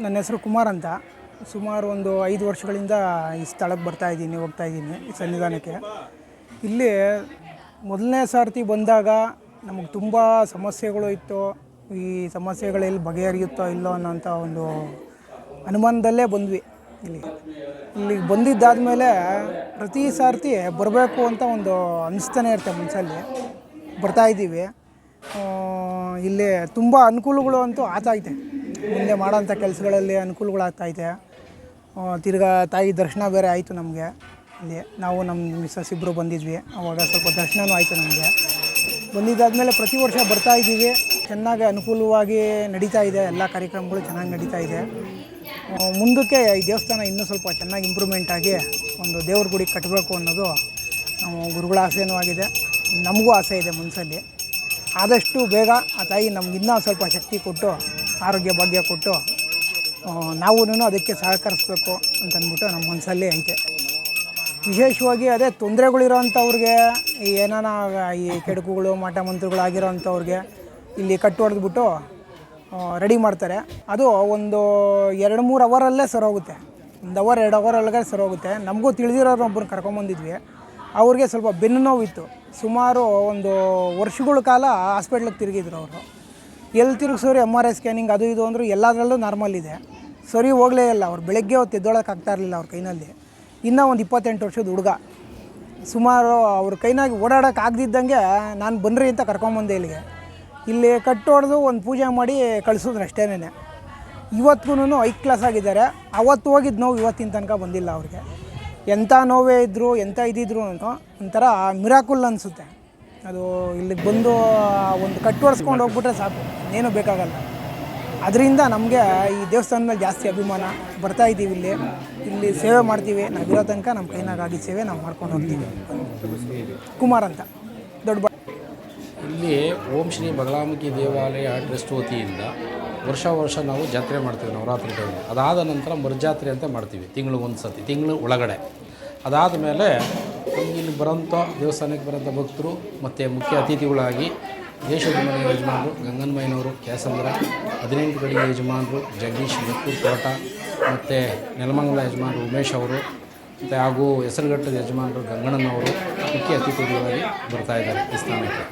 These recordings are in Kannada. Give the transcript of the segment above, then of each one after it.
ನನ್ನ ಹೆಸರು ಕುಮಾರ್ ಅಂತ. ಸುಮಾರು ಒಂದು ಐದು ವರ್ಷಗಳಿಂದ ಈ ಸ್ಥಳಕ್ಕೆ ಬರ್ತಾ ಇದ್ದೀನಿ ಹೋಗ್ತಾ ಇದ್ದೀನಿ ಈ ಸನ್ನಿಧಾನಕ್ಕೆ. ಇಲ್ಲಿ ಮೊದಲನೇ ಸಾರ್ತಿ ಬಂದಾಗ ನಮಗೆ ತುಂಬ ಸಮಸ್ಯೆಗಳು ಇತ್ತು. ಈ ಸಮಸ್ಯೆಗಳೆಲ್ಲಿ ಬಗೆಹರಿಯುತ್ತೋ ಇಲ್ಲೋ ಅನ್ನೋಂಥ ಒಂದು ಅನುಮಾನದಲ್ಲೇ ಬಂದ್ವಿ ಇಲ್ಲಿ. ಇಲ್ಲಿಗೆ ಬಂದಿದ್ದಾದಮೇಲೆ ಪ್ರತಿ ಸಾರ್ತಿ ಬರಬೇಕು ಅಂತ ಒಂದು ಅನಿಸ್ತಾನೆ ಇರುತ್ತೆ ಮನಸ್ಸಲ್ಲಿ. ಬರ್ತಾ ಇದ್ದೀವಿ. ಆ, ಇಲ್ಲಿ ತುಂಬ ಅನುಕೂಲಗಳು ಅಂತೂ ಆಗ್ತಾಯಿದೆ ಮುಂದೆ ಮಾಡೋಂಥ ಕೆಲಸಗಳಲ್ಲಿ ಇದೆ. ತಿರ್ಗಾ ತಾಯಿ ದರ್ಶನ ಬೇರೆ ಆಯಿತು ನಮಗೆ. ಇಲ್ಲಿ ನಾವು ನಮ್ಮ ಮಿಸ್ಸಸ್ ಇಬ್ಬರು ಬಂದಿದ್ವಿ. ಅವಾಗ ಸ್ವಲ್ಪ ದರ್ಶನವೂ ಆಯಿತು ನಮಗೆ. ಬಂದಿದ್ದಾದಮೇಲೆ ಪ್ರತಿ ವರ್ಷ ಬರ್ತಾ ಇದ್ದೀವಿ. ಚೆನ್ನಾಗಿ ಅನುಕೂಲವಾಗಿ ನಡೀತಾ ಇದೆ. ಎಲ್ಲ ಕಾರ್ಯಕ್ರಮಗಳು ಚೆನ್ನಾಗಿ ನಡೀತಾ ಇದೆ. ಮುಂದಕ್ಕೆ ಈ ದೇವಸ್ಥಾನ ಇನ್ನೂ ಸ್ವಲ್ಪ ಚೆನ್ನಾಗಿ ಇಂಪ್ರೂವ್ಮೆಂಟ್ ಆಗಿ ಒಂದು ದೇವ್ರ ಗುಡಿ ಕಟ್ಟಬೇಕು ಅನ್ನೋದು ನಮ್ಮ ಗುರುಗಳ ಆಸೆಯೂ ಆಗಿದೆ. ನಮಗೂ ಆಸೆ ಇದೆ ಮನಸ್ಸಲ್ಲಿ. ಆದಷ್ಟು ಬೇಗ ಆ ತಾಯಿ ನಮಗಿನ್ನೂ ಸ್ವಲ್ಪ ಶಕ್ತಿ ಕೊಟ್ಟು ಆರೋಗ್ಯ ಭಾಗ್ಯ ಕೊಟ್ಟು ನಾವು ಅದಕ್ಕೆ ಸಹಕರಿಸ್ಬೇಕು ಅಂತಂದ್ಬಿಟ್ಟು ನಮ್ಮ ಮನಸ್ಸಲ್ಲಿ ಐತೆ ವಿಶೇಷವಾಗಿ ಅದೇ ತೊಂದರೆಗಳಿರೋಂಥವ್ರಿಗೆ, ಈ ಏನಾನ ಈ ಕೆಡುಕುಗಳು ಮಾಟ ಮಂತ್ರಗಳು ಆಗಿರೋಂಥವ್ರಿಗೆ ಇಲ್ಲಿ ಕಟ್ಟು ಹೊಡೆದ್ಬಿಟ್ಟು ರೆಡಿ ಮಾಡ್ತಾರೆ. ಅದು ಒಂದು ಎರಡು ಮೂರು ಅವರಲ್ಲೇ ಸರೋಗುತ್ತೆ. ಒಂದು ಅವರ್, ಎರಡು ಅವರ್ ಸರಿ ಹೋಗುತ್ತೆ ನಮಗೂ ತಿಳಿದಿರೋರು ಒಬ್ಬರನ್ನ ಕರ್ಕೊಂಬಂದಿದ್ವಿ. ಅವ್ರಿಗೆ ಸ್ವಲ್ಪ ಬೆನ್ನು ನೋವಿತ್ತು ಸುಮಾರು ಒಂದು ವರ್ಷಗಳ ಕಾಲ ಹಾಸ್ಪಿಟ್ಲಿಗೆ ತಿರುಗಿದ್ರು ಅವರು. ಎಲ್ಲಿ ತಿರುಗಿಸೋರು ಎಂ ಆರ್ ಐ ಸ್ಕ್ಯಾನಿಂಗ್ ಅದು ಇದು ಅಂದರೂ ಎಲ್ಲದರಲ್ಲೂ ನಾರ್ಮಲ್ ಇದೆ. ಸರಿ ಹೋಗಲೇ ಇಲ್ಲ, ಅವ್ರು ಬೆಳಗ್ಗೆ ಹೊತ್ತು ಎದ್ದೊಳಕ್ಕೆ ಆಗ್ತಾ ಇರಲಿಲ್ಲ ಅವ್ರ ಕೈನಲ್ಲಿ. ಇನ್ನೂ ಒಂದು ಇಪ್ಪತ್ತೆಂಟು ವರ್ಷದ ಹುಡುಗ. ಸುಮಾರು ಅವ್ರ ಕೈನಾಗಿ ಓಡಾಡೋಕೆ ಆಗದಿದ್ದಂಗೆ ನಾನು ಬನ್ನಿರಿ ಅಂತ ಕರ್ಕೊಂಬಂದೆ ಇಲ್ಲಿಗೆ. ಇಲ್ಲಿ ಕಟ್ಟು ಹೊಡೆದು ಒಂದು ಪೂಜೆ ಮಾಡಿ ಕಳಿಸಿದ್ರು ಅಷ್ಟೇನೇ ಇವತ್ತಿಗೂ ಐ ಕ್ಲಾಸ್ ಆಗಿದ್ದಾರೆ. ಅವತ್ತು ಹೋಗಿದ್ದು ನೋವು ಇವತ್ತಿನ ತನಕ ಬಂದಿಲ್ಲ ಅವ್ರಿಗೆ. ಎಂಥ ನೋವೇ ಇದ್ದರು ಎಂಥ ಇದ್ದಿದ್ರು ಒಂಥರ ಮಿರಾಕುಲ್ ಅನಿಸುತ್ತೆ. ಅದು ಇಲ್ಲಿಗೆ ಬಂದು ಒಂದು ಕಟ್ಟು ಒರೆಸ್ಕೊಂಡು ಹೋಗ್ಬಿಟ್ರೆ ಸಾಕು. ಏನೂ ಬೇಕಾಗಲ್ಲ. ಅದರಿಂದ ನಮಗೆ ಈ ದೇವಸ್ಥಾನದ ಮೇಲೆ ಜಾಸ್ತಿ ಅಭಿಮಾನ ಬರ್ತಾ ಇದ್ದೀವಿ ಇಲ್ಲಿ. ಇಲ್ಲಿ ಸೇವೆ ಮಾಡ್ತೀವಿ. ಇರೋ ತನಕ ನಮ್ಮ ಕೈನಾಗಿ ಸೇವೆ ನಾವು ಮಾಡ್ಕೊಂಡು ಹೋಗ್ತೀವಿ. ಕುಮಾರ್ ಅಂತ. ದೊಡ್ಡ ಇಲ್ಲಿ ಓಂ ಶ್ರೀ ಬಗಲಾಮುಖಿ ದೇವಾಲಯ ಟ್ರಸ್ಟ್ ವತಿಯಿಂದ ವರ್ಷ ವರ್ಷ ನಾವು ಜಾತ್ರೆ ಮಾಡ್ತೀವಿ ನವರಾತ್ರಿ ಟೈಮಲ್ಲಿ ಅದಾದ ನಂತರ ಮರುಜಾತ್ರೆ ಅಂತ ಮಾಡ್ತೀವಿ. ತಿಂಗಳು ಒಂದು ಸತಿ ತಿಂಗಳು ಒಳಗಡೆ. ಅದಾದ ಮೇಲೆ ಇಲ್ಲಿ ಬರೋಂಥ ದೇವಸ್ಥಾನಕ್ಕೆ ಬರೋಂಥ ಭಕ್ತರು ಮತ್ತು ಮುಖ್ಯ ಅತಿಥಿಗಳಾಗಿ ದೇಶದ ಮನೆ ಯಜಮಾನರು ಗಂಗನ್ಮಯ್ಯನವರು ಕ್ಯಾಸಂದ್ರ, ಹದಿನೆಂಟು ಕಡೆಯ ಯಜಮಾನರು, ಜಗದೀಶ್ ಬೆಕ್ಕೂರು ತೋಟ ಮತ್ತು ನೆಲಮಂಗಲ ಯಜಮಾನರು ಉಮೇಶ್ ಅವರು ಮತ್ತು ಹಾಗೂ ಹೆಸರುಘಟ್ಟದ ಯಜಮಾನರು ಗಂಗಣ್ಣನವರು ಮುಖ್ಯ ಅತಿಥಿಗಳಾಗಿ ಬರ್ತಾ ಇದ್ದಾರೆ ಈ ಸ್ಥಾನಕ್ಕೆ.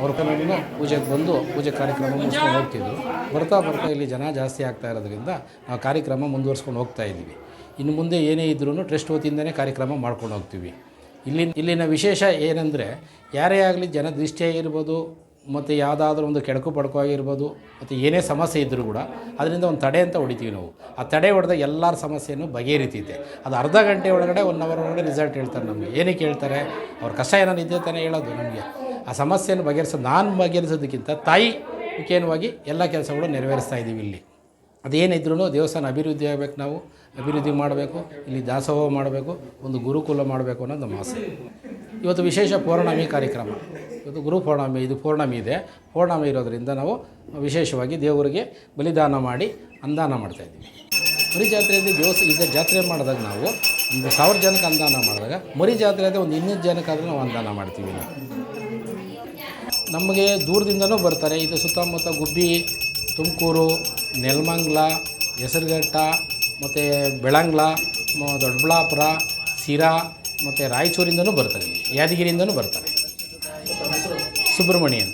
ಅವ್ರ ಕನ್ನಡನು ಪೂಜೆಗೆ ಬಂದು ಪೂಜೆ ಕಾರ್ಯಕ್ರಮ ಮುಗಿಸ್ಕೊಂಡು ಹೋಗ್ತಿದ್ರು. ಬರ್ತಾ ಬರ್ತಾ ಇಲ್ಲಿ ಜನ ಜಾಸ್ತಿ ಆಗ್ತಾ ಇರೋದ್ರಿಂದ ನಾವು ಕಾರ್ಯಕ್ರಮ ಮುಂದುವರ್ಸ್ಕೊಂಡು ಹೋಗ್ತಾ ಇದ್ದೀವಿ. ಇನ್ನು ಮುಂದೆ ಏನೇ ಇದ್ರೂ ಟ್ರಸ್ಟ್ ವತಿಯಿಂದನೇ ಕಾರ್ಯಕ್ರಮ ಮಾಡ್ಕೊಂಡು ಹೋಗ್ತೀವಿ. ಇಲ್ಲಿ ಇಲ್ಲಿನ ವಿಶೇಷ ಏನಂದರೆ, ಯಾರೇ ಆಗಲಿ ಜನ ದೃಷ್ಟಿ ಮತ್ತು ಯಾವುದಾದ್ರೂ ಒಂದು ಕೆಡಕು ಪಡಕು ಆಗಿರ್ಬೋದು, ಮತ್ತು ಏನೇ ಸಮಸ್ಯೆ ಇದ್ದರೂ ಕೂಡ ಅದರಿಂದ ಒಂದು ತಡೆ ಅಂತ ಹೊಡಿತೀವಿ ನಾವು. ಆ ತಡೆ ಹೊಡೆದಾಗ ಎಲ್ಲರ ಸಮಸ್ಯೆಯನ್ನು ಬಗೆಹರಿತೈತೆ. ಅದು ಅರ್ಧ ಗಂಟೆ ಒಳಗಡೆ ಒನ್ ಅವರ್ ಒಳಗಡೆ ರಿಸಲ್ಟ್ ಹೇಳ್ತಾರೆ ನಮಗೆ. ಏನಕ್ಕೆ ಹೇಳ್ತಾರೆ? ಅವ್ರ ಕಷ್ಟ ಏನೋ ಇದೆ ತಾನೇ ಹೇಳೋದು ನಮಗೆ. ಆ ಸಮಸ್ಯೆಯನ್ನು ಬಗೆಹರಿಸೋದು ನಾನು ಬಗೆಹರಿಸೋದಕ್ಕಿಂತ ತಾಯಿ ಮುಖ್ಯವಾಗಿ ಎಲ್ಲ ಕೆಲಸಗಳು ನೆರವೇರಿಸ್ತಾ ಇದ್ದೀವಿ ಇಲ್ಲಿ. ಅದೇನಿದ್ರೂ ದೇವಸ್ಥಾನ ಅಭಿವೃದ್ಧಿ ಆಗಬೇಕು ನಾವು, ಅಭಿವೃದ್ಧಿ ಮಾಡಬೇಕು, ಇಲ್ಲಿ ದಾಸೋಹ ಮಾಡಬೇಕು, ಒಂದು ಗುರುಕುಲ ಮಾಡಬೇಕು ಅನ್ನೋದು ನಮ್ಮ ಆಸೆ. ಇವತ್ತು ವಿಶೇಷ ಪೌರ್ಣಮಿ ಕಾರ್ಯಕ್ರಮ. ಇವತ್ತು ಗುರು ಪೌರ್ಣಮಿ, ಇದು ಪೌರ್ಣಮಿ ಇದೆ. ಪೌರ್ಣಮಿ ಇರೋದರಿಂದ ನಾವು ವಿಶೇಷವಾಗಿ ದೇವರಿಗೆ ಬಲಿದಾನ ಮಾಡಿ ಅಂದಾನ ಮಾಡ್ತಾ ಇದ್ದೀವಿ. ಮರಿ ಜಾತ್ರೆಯಲ್ಲಿ ದೇವಸ್ ಈಗ ಜಾತ್ರೆ ಮಾಡಿದಾಗ ನಾವು ಒಂದು ಸಾವಿರ ಜನಕ್ಕೆ ಅಂದಾನ ಮಾಡಿದಾಗ ಮರಿ ಜಾತ್ರೆ ಒಂದು ಇನ್ನೂರು ಜನಕ್ಕಾದರೂ ನಾವು ಅಂದಾನ ಮಾಡ್ತೀವಿ ನಮಗೆ ದೂರದಿಂದಲೂ ಬರ್ತಾರೆ, ಇದು ಸುತ್ತಮುತ್ತ ಗುಬ್ಬಿ ತುಮಕೂರು ನೆಲಮಂಗ್ಲ ಹೆಸರುಘಟ್ಟ ಮತ್ತು ಬೆಳಂಗ್ಲ ದೊಡ್ಡಬಳ್ಳಾಪುರ ಸಿರಾ ಮತ್ತು ರಾಯಚೂರಿಂದನೂ ಬರ್ತಾರೆ ಇಲ್ಲಿ ಯಾದಗಿರಿಯಿಂದನೂ ಬರ್ತಾರೆ ಸುಬ್ರಹ್ಮಣ್ಯನ್